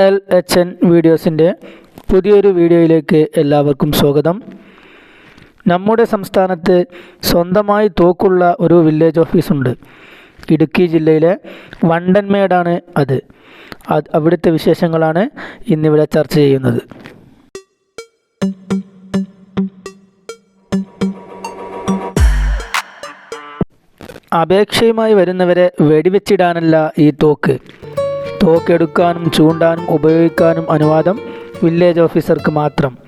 L H N വീഡിയോസിന്റെ പുതിയൊരു വീഡിയോയിലേക്ക് എല്ലാവർക്കും സ്വാഗതം. നമ്മുടെ സംസ്ഥാനത്ത് സ്വന്തമായി തോക്കുള്ള ഒരു വില്ലേജ് ഓഫീസുണ്ട് ഇടുക്കി ജില്ലയിലെ വണ്ടൻമേടാണ് അത് അവിടുത്തെ വിശേഷങ്ങളാണ് ഇന്നിവിടെ ചർച്ച ചെയ്യുന്നത്. അപേക്ഷയുമായി വരുന്നവരെ വെടിവെച്ചിടാനല്ല ഈ തോക്ക്. തോക്കെടുക്കാനും ചൂണ്ടാനും ഉപയോഗിക്കാനും അനുവാദം വില്ലേജ് ഓഫീസർക്ക് മാത്രം.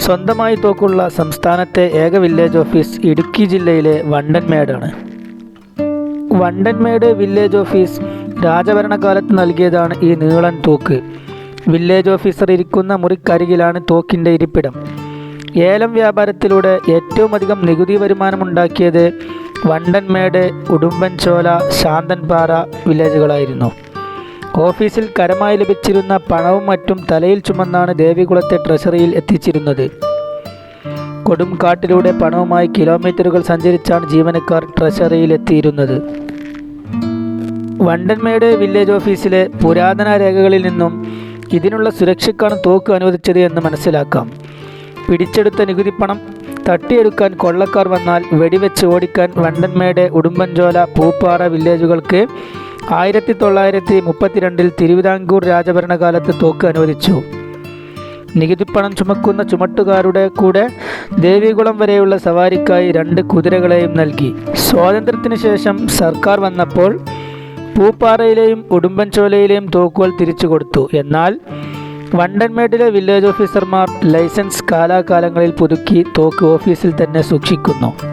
സ്വന്തമായി തോക്കുള്ള സംസ്ഥാനത്തെ ഏക വില്ലേജ് ഓഫീസ് ഇടുക്കി ജില്ലയിലെ വണ്ടൻമേടാണ്. വണ്ടൻമേട് വില്ലേജ് ഓഫീസ് രാജഭരണകാലത്ത് നൽകിയതാണ് ഈ നീളൻ തോക്ക്. വില്ലേജ് ഓഫീസർ ഇരിക്കുന്ന മുറിക്കരികിലാണ് തോക്കിന്റെ ഇരിപ്പിടം. ഏലം വ്യാപാരത്തിലൂടെ ഏറ്റവും അധികം നികുതി വരുമാനമുണ്ടാക്കിയത് വണ്ടൻമേട് ഉടുമ്പൻചോല ശാന്തൻപാറ വില്ലേജുകളായിരുന്നു. ഓഫീസിൽ കരമായി ലഭിച്ചിരുന്ന പണവും മറ്റും തലയിൽ ചുമന്നാണ് ദേവികുളത്തെ ട്രഷറിയിൽ എത്തിച്ചിരുന്നത്. കൊടുംകാട്ടിലൂടെ പണവുമായി കിലോമീറ്ററുകൾ സഞ്ചരിച്ചാണ് ജീവനക്കാർ ട്രഷറിയിൽ എത്തിയിരുന്നത്. വണ്ടൻമേട് വില്ലേജ് ഓഫീസിലെ പുരാതന രേഖകളിൽ നിന്നും ഇതിനുള്ള സുരക്ഷയ്ക്കാണ് തോക്ക് അനുവദിച്ചത് എന്ന് മനസ്സിലാക്കാം. പിടിച്ചെടുത്ത നികുതി പണം തട്ടിയെടുക്കാൻ കൊള്ളക്കാർ വന്നാൽ വെടിവെച്ച് ഓടിക്കാൻ വണ്ടൻമേട് ഉടുമ്പൻചോല പൂപ്പാറ വില്ലേജുകൾക്ക് ആയിരത്തി തൊള്ളായിരത്തി മുപ്പത്തിരണ്ടിൽ തിരുവിതാംകൂർ രാജഭരണകാലത്ത് തോക്ക് അനുവദിച്ചു. നികുതിപ്പണം ചുമക്കുന്ന ചുമട്ടുകാരുടെ കൂടെ ദേവികുളം വരെയുള്ള സവാരിക്കായി രണ്ട് കുതിരകളെയും നൽകി. സ്വാതന്ത്ര്യത്തിന് ശേഷം സർക്കാർ വന്നപ്പോൾ പൂപ്പാറയിലെയും ഉടുമ്പൻചോലയിലെയും തോക്കുകൾ തിരിച്ചു കൊടുത്തു. എന്നാൽ വണ്ടൻമേട്ടിലെ വില്ലേജ് ഓഫീസർമാർ ലൈസൻസ് കാലാകാലങ്ങളിൽ പുതുക്കി തോക്ക് ഓഫീസിൽ തന്നെ സൂക്ഷിക്കുന്നു.